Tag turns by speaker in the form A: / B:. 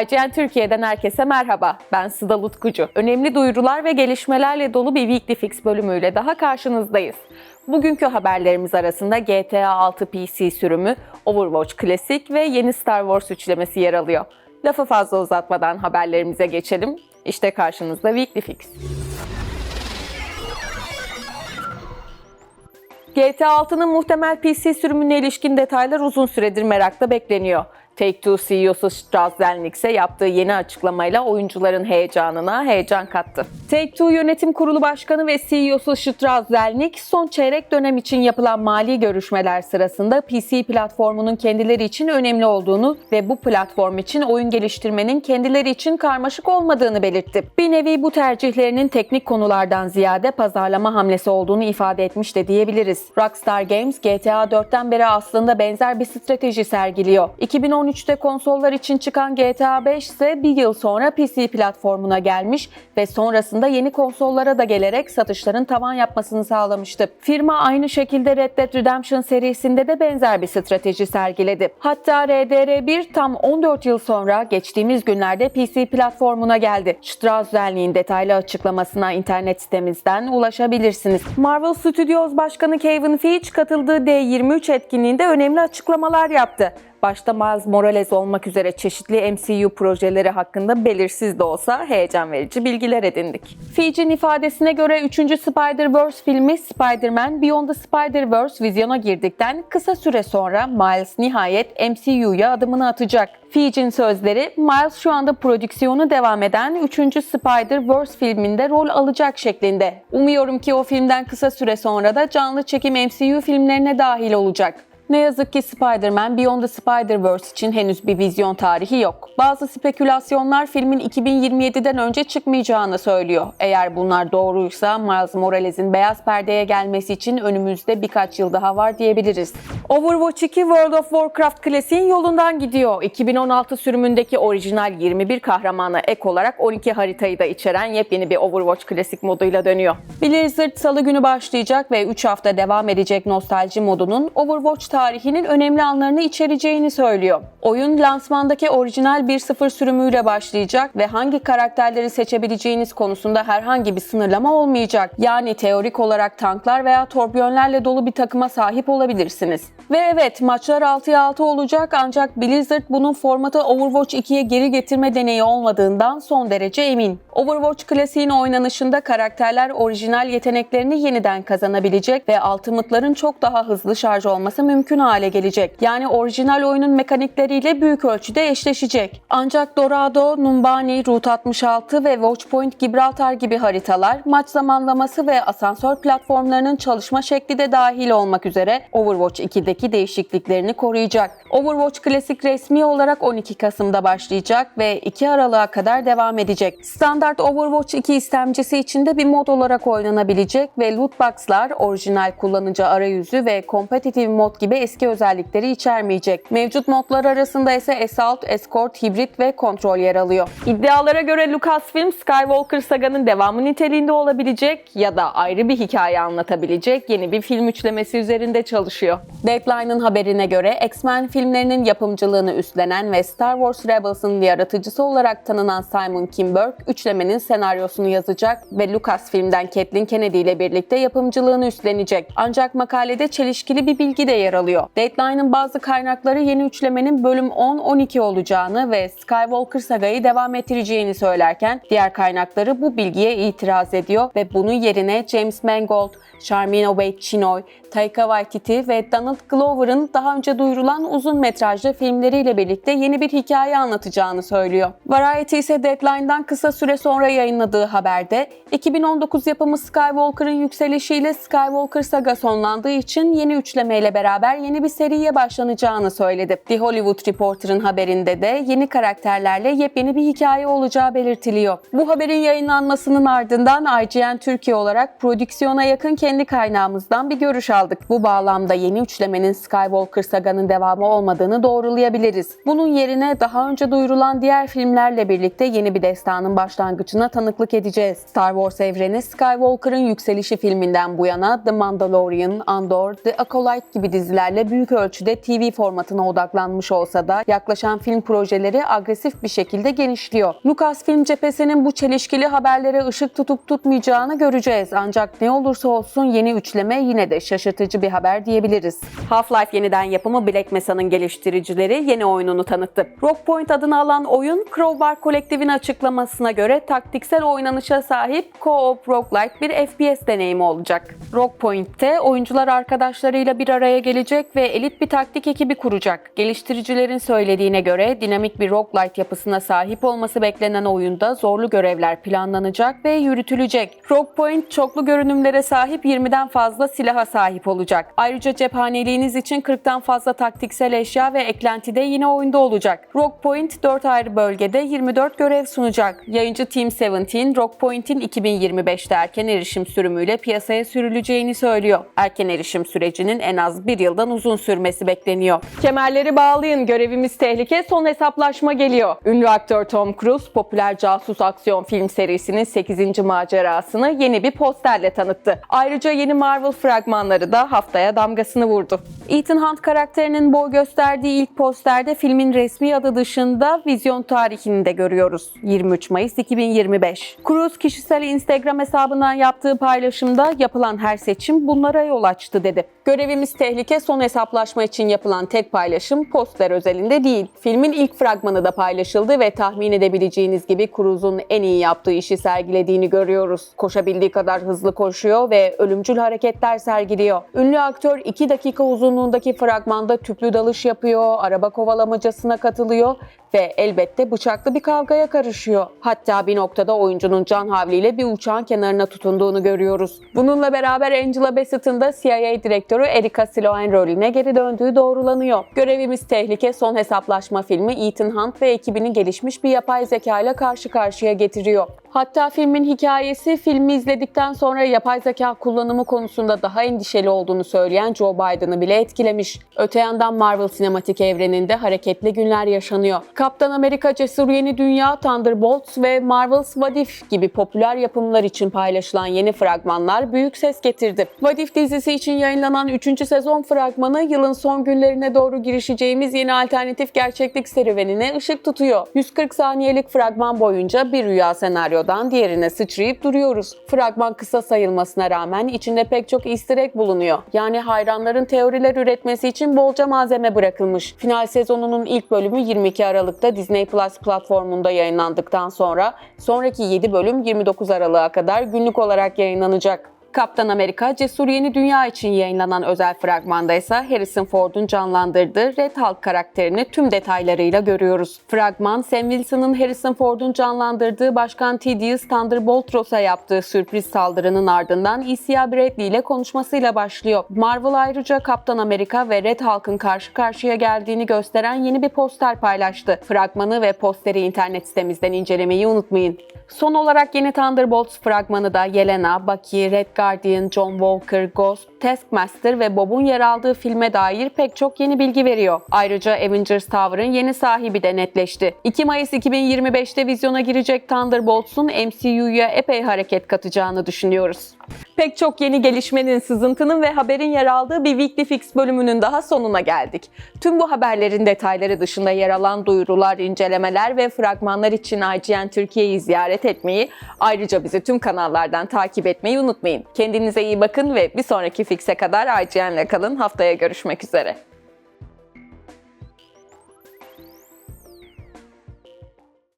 A: IGN Türkiye'den herkese merhaba. Ben Sıda Lutkucu. Önemli duyurular ve gelişmelerle dolu bir Weekly Fix bölümüyle daha karşınızdayız. Bugünkü haberlerimiz arasında GTA 6 PC sürümü, Overwatch Klasik ve yeni Star Wars üçlemesi yer alıyor. Lafı fazla uzatmadan haberlerimize geçelim. İşte karşınızda Weekly Fix. GTA 6'nın muhtemel PC sürümüne ilişkin detaylar uzun süredir merakla bekleniyor. Take-Two CEO'su Strauss Zelnick yaptığı yeni açıklamayla oyuncuların heyecanına heyecan kattı. Take-Two Yönetim Kurulu Başkanı ve CEO'su Strauss Zelnick, son çeyrek dönem için yapılan mali görüşmeler sırasında PC platformunun kendileri için önemli olduğunu ve bu platform için oyun geliştirmenin kendileri için karmaşık olmadığını belirtti. Bir nevi bu tercihlerinin teknik konulardan ziyade pazarlama hamlesi olduğunu ifade etmiş de diyebiliriz. Rockstar Games GTA 4'ten beri aslında benzer bir strateji sergiliyor. 2013'te konsollar için çıkan GTA 5 ise bir yıl sonra PC platformuna gelmiş ve sonrasında yeni konsollara da gelerek satışların tavan yapmasını sağlamıştı. Firma aynı şekilde Red Dead Redemption serisinde de benzer bir strateji sergiledi. Hatta RDR1 tam 14 yıl sonra geçtiğimiz günlerde PC platformuna geldi. Strauss Zelnick'in detaylı açıklamasına internet sitemizden ulaşabilirsiniz. Marvel Studios Başkanı Kevin Feige katıldığı D23 etkinliğinde önemli açıklamalar yaptı başta Miles Morales olmak üzere çeşitli MCU projeleri hakkında belirsiz de olsa heyecan verici bilgiler edindik. Feige'in ifadesine göre 3. Spider-Verse filmi Spider-Man Beyond the Spider-Verse vizyona girdikten kısa süre sonra Miles nihayet MCU'ya adımını atacak. Feige'in sözleri, Miles şu anda prodüksiyonu devam eden 3. Spider-Verse filminde rol alacak şeklinde. Umuyorum ki o filmden kısa süre sonra da canlı çekim MCU filmlerine dahil olacak. Ne yazık ki Spider-Man Beyond the Spider-Verse için henüz bir vizyon tarihi yok. Bazı spekülasyonlar filmin 2027'den önce çıkmayacağını söylüyor. Eğer bunlar doğruysa Miles Morales'in beyaz perdeye gelmesi için önümüzde birkaç yıl daha var diyebiliriz. Overwatch 2 World of Warcraft klasiğin yolundan gidiyor. 2016 sürümündeki orijinal 21 kahramana ek olarak 12 haritayı da içeren yepyeni bir Overwatch klasik moduyla dönüyor. Blizzard salı günü başlayacak ve 3 hafta devam edecek nostalji modunun Overwatch tarihinin önemli anlarını içereceğini söylüyor. Oyun lansmandaki orijinal 1.0 sürümüyle başlayacak ve hangi karakterleri seçebileceğiniz konusunda herhangi bir sınırlama olmayacak. Yani teorik olarak tanklar veya torbiyonlarla dolu bir takıma sahip olabilirsiniz. Ve evet maçlar 6'ya 6 olacak ancak Blizzard bunun formatı Overwatch 2'ye geri getirme deneyi olmadığından son derece emin. Overwatch klasiğin oynanışında karakterler orijinal yeteneklerini yeniden kazanabilecek ve Ultimate'ların çok daha hızlı şarj olması mümkün hale gelecek. Yani orijinal oyunun mekanikleriyle büyük ölçüde eşleşecek. Ancak Dorado, Numbani, Route 66 ve Watchpoint Gibraltar gibi haritalar maç zamanlaması ve asansör platformlarının çalışma şekli de dahil olmak üzere Overwatch 2'deki değişikliklerini koruyacak. Overwatch Klasik resmi olarak 12 Kasım'da başlayacak ve 2 Aralık'a kadar devam edecek. Standart Overwatch 2 istemcisi içinde bir mod olarak oynanabilecek ve loot box'lar, orijinal kullanıcı arayüzü ve competitive mod gibi eski özellikleri içermeyecek. Mevcut modlar arasında ise Assault, Escort, Hibrit ve Kontrol yer alıyor. İddialara göre Lucasfilm Skywalker Saga'nın devamı niteliğinde olabilecek ya da ayrı bir hikaye anlatabilecek yeni bir film üçlemesi üzerinde çalışıyor. Deadline'ın haberine göre X-Men filmlerinin yapımcılığını üstlenen ve Star Wars Rebels'ın yaratıcısı olarak tanınan Simon Kinberg üçlemenin senaryosunu yazacak ve Lucasfilm'den Kathleen Kennedy ile birlikte yapımcılığını üstlenecek. Ancak makalede çelişkili bir bilgi de yer alıyor. Deadline'ın bazı kaynakları yeni üçlemenin bölüm 10-12 olacağını ve Skywalker sagayı devam ettireceğini söylerken diğer kaynakları bu bilgiye itiraz ediyor ve bunun yerine James Mangold, Charmin Obey-Chinoy, Taika Waititi ve Donald Glover'ın daha önce duyurulan uzun metrajlı filmleriyle birlikte yeni bir hikaye anlatacağını söylüyor. Variety ise Deadline'dan kısa süre sonra yayınladığı haberde 2019 yapımı Skywalker'ın yükselişiyle Skywalker saga sonlandığı için yeni üçlemeyle beraber yeni bir seriye başlanacağını söyledi. The Hollywood Reporter'ın haberinde de yeni karakterlerle yepyeni bir hikaye olacağı belirtiliyor. Bu haberin yayınlanmasının ardından IGN Türkiye olarak prodüksiyona yakın kendi kaynağımızdan bir görüş aldık. Bu bağlamda yeni üçlemenin Skywalker saganın devamı olmadığını doğrulayabiliriz. Bunun yerine daha önce duyurulan diğer filmlerle birlikte yeni bir destanın başlangıcına tanıklık edeceğiz. Star Wars evreni Skywalker'ın yükselişi filminden bu yana The Mandalorian, Andor, The Acolyte gibi diziler
B: projelerle büyük ölçüde TV formatına odaklanmış olsa da yaklaşan film projeleri agresif bir şekilde genişliyor. Lucasfilm cephesinin bu çelişkili haberlere ışık tutup tutmayacağını göreceğiz. Ancak ne olursa olsun yeni üçleme yine de şaşırtıcı bir haber diyebiliriz.
C: Half-Life yeniden yapımı Black Mesa'nın geliştiricileri yeni oyununu tanıttı. Rockpoint adını alan oyun, Crowbar Kolektif'in açıklamasına göre taktiksel oynanışa sahip co-op roguelike bir FPS deneyimi olacak. Rockpoint'te oyuncular arkadaşlarıyla bir araya gelecek ve elit bir taktik ekibi kuracak. Geliştiricilerin söylediğine göre dinamik bir roguelite yapısına sahip olması beklenen oyunda zorlu görevler planlanacak ve yürütülecek. Rockpoint çoklu görünümlere sahip 20'den fazla silaha sahip olacak. Ayrıca cephaneliğiniz için 40'tan fazla taktiksel eşya ve eklenti de yine oyunda olacak. Rockpoint 4 ayrı bölgede 24 görev sunacak. Yayıncı Team 17, Rockpoint'in 2025'te erken erişim sürümüyle piyasaya sürüleceğini söylüyor. Erken erişim sürecinin en az bir yıldan uzun sürmesi bekleniyor. Kemerleri bağlayın, görevimiz tehlike, son hesaplaşma geliyor. Ünlü aktör Tom Cruise, popüler casus aksiyon film serisinin 8. macerasını yeni bir posterle tanıttı. Ayrıca yeni Marvel fragmanları da haftaya damgasını vurdu. Ethan Hunt karakterinin boy gösterdiği ilk posterde filmin resmi adı dışında vizyon tarihini de görüyoruz. 23 Mayıs 2025. Cruise kişisel Instagram hesabından yaptığı paylaşımda yapılan her seçim bunlara yol açtı dedi. Görevimiz tehlike son hesaplaşma için yapılan tek paylaşım postler özelinde değil. Filmin ilk fragmanı da paylaşıldı ve tahmin edebileceğiniz gibi Cruise'un en iyi yaptığı işi sergilediğini görüyoruz. Koşabildiği kadar hızlı koşuyor ve ölümcül hareketler sergiliyor. Ünlü aktör 2 dakika uzunluğundaki fragmanda tüplü dalış yapıyor, araba kovalamacasına katılıyor ve elbette bıçaklı bir kavgaya karışıyor. Hatta bir noktada oyuncunun can havliyle bir uçağın kenarına tutunduğunu görüyoruz. Bununla beraber Angela Bassett'ın da CIA direktörü Erika Sloan rolüne geri döndüğü doğrulanıyor. Görevimiz Tehlike son hesaplaşma filmi Ethan Hunt ve ekibini gelişmiş bir yapay zeka ile karşı karşıya getiriyor. Hatta filmin hikayesi filmi izledikten sonra yapay zeka kullanımı konusunda daha endişeli olduğunu söyleyen Joe Biden'ı bile etkilemiş. Öte yandan Marvel sinematik evreninde hareketli günler yaşanıyor. Kaptan Amerika Cesur Yeni Dünya, Thunderbolts ve Marvel's What If gibi popüler yapımlar için paylaşılan yeni fragmanlar büyük ses getirdi. What If dizisi için yayınlanan 3. sezon fragmanı yılın son günlerine doğru girişeceğimiz yeni alternatif gerçeklik serüvenine ışık tutuyor. 140 saniyelik fragman boyunca bir rüya senaryodan diğerine sıçrayıp duruyoruz. Fragman kısa sayılmasına rağmen içinde pek çok easter egg bulunuyor. Yani hayranların teoriler üretmesi için bolca malzeme bırakılmış. Final sezonunun ilk bölümü 22 Aralık'ta Disney Plus platformunda yayınlandıktan sonra sonraki 7 bölüm 29 Aralık'a kadar günlük olarak yayınlanacak. Kaptan Amerika Cesur Yeni Dünya için yayınlanan özel fragmanda ise Harrison Ford'un canlandırdığı Red Hulk karakterini tüm detaylarıyla görüyoruz. Fragman, Sam Wilson'ın Harrison Ford'un canlandırdığı Başkan Tedious Thunderbolt Ross'a yaptığı sürpriz saldırının ardından Isia Bradley ile konuşmasıyla başlıyor. Marvel ayrıca Kaptan Amerika ve Red Hulk'ın karşı karşıya geldiğini gösteren yeni bir poster paylaştı. Fragmanı ve posteri internet sitemizden incelemeyi unutmayın. Son olarak yeni Thunderbolts fragmanı da Yelena, Bucky, Red Guardian, John Walker, Ghost, Taskmaster ve Bob'un yer aldığı filme dair pek çok yeni bilgi veriyor. Ayrıca Avengers Tower'ın yeni sahibi de netleşti. 2 Mayıs 2025'te vizyona girecek Thunderbolts'un MCU'ya epey hareket katacağını düşünüyoruz. Pek çok yeni gelişmenin, sızıntının ve haberin yer aldığı bir Weekly Fix bölümünün daha sonuna geldik. Tüm bu haberlerin detayları dışında yer alan duyurular, incelemeler ve fragmanlar için IGN Türkiye'yi ziyaret etmeyi, ayrıca bizi tüm kanallardan takip etmeyi unutmayın. Kendinize iyi bakın ve bir sonraki Fix'e kadar IGN'le kalın. Haftaya görüşmek üzere.